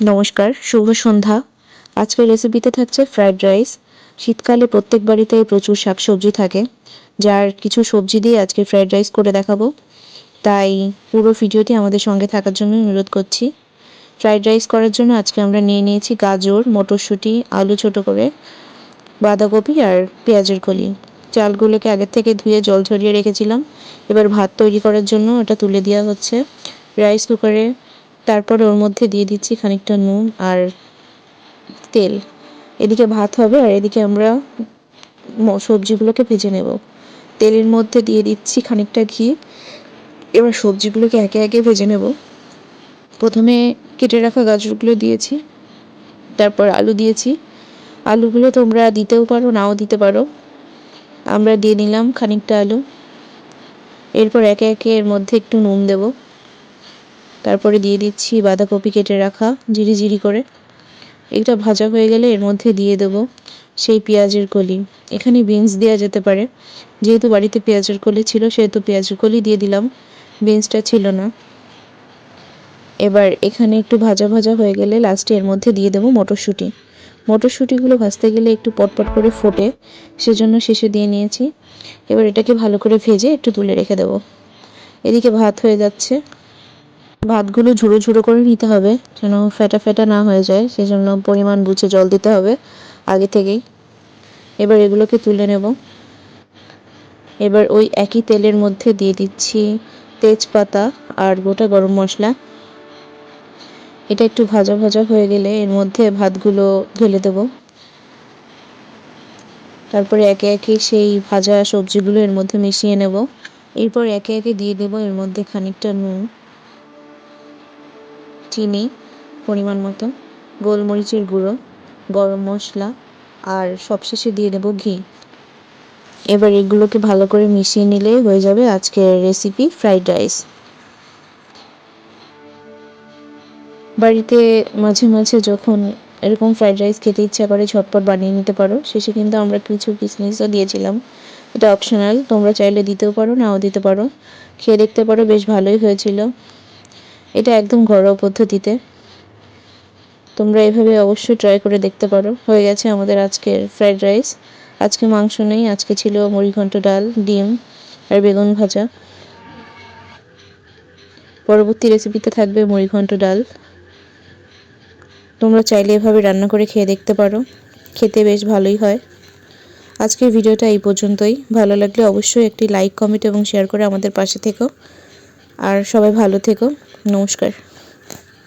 নমস্কার, শুভ সন্ধ্যা। আজকের রেসিপিতে থাকছে ফ্রাইড রাইস শীতকালে প্রত্যেক বাড়িতে প্রচুর শাকসবজি থাকে। যার কিছু সবজি দিয়ে আজকে ফ্রাইড রাইস করে দেখাবো। তাই পুরো ভিডিওটি আমাদের সঙ্গে থাকার জন্য অনুরোধ করছি। ফ্রাইড রাইস করার জন্য আজকে আমরা নিয়ে নিয়েছি গাজর, মটরশুঁটি, আলু ছোট করে, বাঁধাকপি আর পেঁয়াজের কলি। চালগুলোকে আগের থেকে ধুয়ে জল ঝরিয়ে রেখেছিলাম। এবার ভাত তৈরি করার জন্য ওটা তুলে দেওয়া হচ্ছে। রাইস কুকারে তারপর ওর মধ্যে দিয়ে দিচ্ছি খানিকটা নুন আর তেল। এদিকে ভাত হবে আর এদিকে আমরা সবজিগুলোকে ভেজে নেব। তেলের মধ্যে দিয়ে দিচ্ছি খানিকটা ঘি। এবার সবজিগুলোকে একে একে ভেজে নেব। প্রথমে কেটে রাখা গাজরগুলো দিয়েছি, তারপর আলু দিয়েছি। আলুগুলো তোমরা দিতেও পারো, নাও দিতে পারো। আমরা দিয়ে নিলাম খানিকটা আলু। এরপর একে একে এর মধ্যে একটু নুন দেবো। তারপরে দিয়ে দিচ্ছি বাঁধাকপি কেটে রাখা, জিরি জিরি করে। এটা ভাজা হয়ে গেলে এর মধ্যে দিয়ে দেব সেই পেঁয়াজের কলি। এখানে বিনস দেওয়া যেতে পারে। যেহেতু বাড়িতে পেঁয়াজের কলি ছিল, সেহেতু পেঁয়াজের কলি দিয়ে দিলাম। বিনসটা ছিল না। এবার এখানে একটু ভাজা ভাজা হয়ে গেলে লাস্টে এর মধ্যে দিয়ে দেবো মটরশুঁটি। মটরশুঁটিগুলো ভাজতে গেলে একটু পটপট করে ফোটে, সেজন্য শেষে দিয়ে নিয়েছি। এবার এটাকে ভালো করে ভেজে একটু তুলে রেখে দেবো। এদিকে ভাত হয়ে যাচ্ছে। ভাতগুলো ঝুড়ো ঝুড়ো করে নিতে হবে, যেন ফেটা ফেটা না হয়ে যায়, সেজন্য পরিমাণ বুঝে জল দিতে হবে আগে থেকেই। এবার এগুলোকে তুলে নেব। এবার ওই একই তেলের মধ্যে দিয়ে দিচ্ছি তেজপাতা আর গোটা গরম মশলা। এটা একটু ভাজা ভাজা হয়ে গেলে এর মধ্যে ভাতগুলো ঢেলে দেব। তারপরে একে একে সেই ভাজা সবজিগুলো এর মধ্যে মিশিয়ে নেব। এরপর একে একে দিয়ে দেবো এর মধ্যে খানিকটা নুন। চিনি, পরিমাণ মতো, গোলমরিচের গুঁড়ো, গরম মশলা, আর সবশেষে দিয়ে দেবো ঘি। এবার এগুলোকে ভালো করে মিশিয়ে নিলেই হয়ে যাবে আজকের রেসিপি ফ্রাইড রাইস বাড়িতে মাঝে মাঝে যখন এরকম ফ্রাইড রাইস খেতে ইচ্ছা করে, ঝটপট বানিয়ে নিতে পারো। শেষে কিন্তু আমরা কিছু কিসমিসও দিয়েছিলাম। এটা অপশনাল তোমরা চাইলে দিতেও পারো, নাও দিতে পারো। খেয়ে দেখতে পারো, বেশ ভালোই হয়েছিল। এটা একদম ঘরোয়া পদ্ধতিতে। তোমরা এভাবে অবশ্যই ট্রাই করে দেখতে পারো। হয়ে গেছে আমাদের আজকের ফ্রাইড রাইস আজকে মাংস নেই, আজকে ছিল মুড়িঘণ্ট ডাল, ডিম আর বেগুন ভাজা। পরবর্তী রেসিপিতে থাকবে মুড়িঘণ্ট ডাল। তোমরা চাইলে এভাবে রান্না করে খেয়ে দেখতে পারো। খেতে বেশ ভালোই হয়। আজকের ভিডিওটা এই পর্যন্তই। ভালো লাগলে অবশ্যই একটি লাইক কমেন্ট এবং শেয়ার করে আমাদের পাশে থেকো। আর সবাই ভালো থেকো। নমস্কার।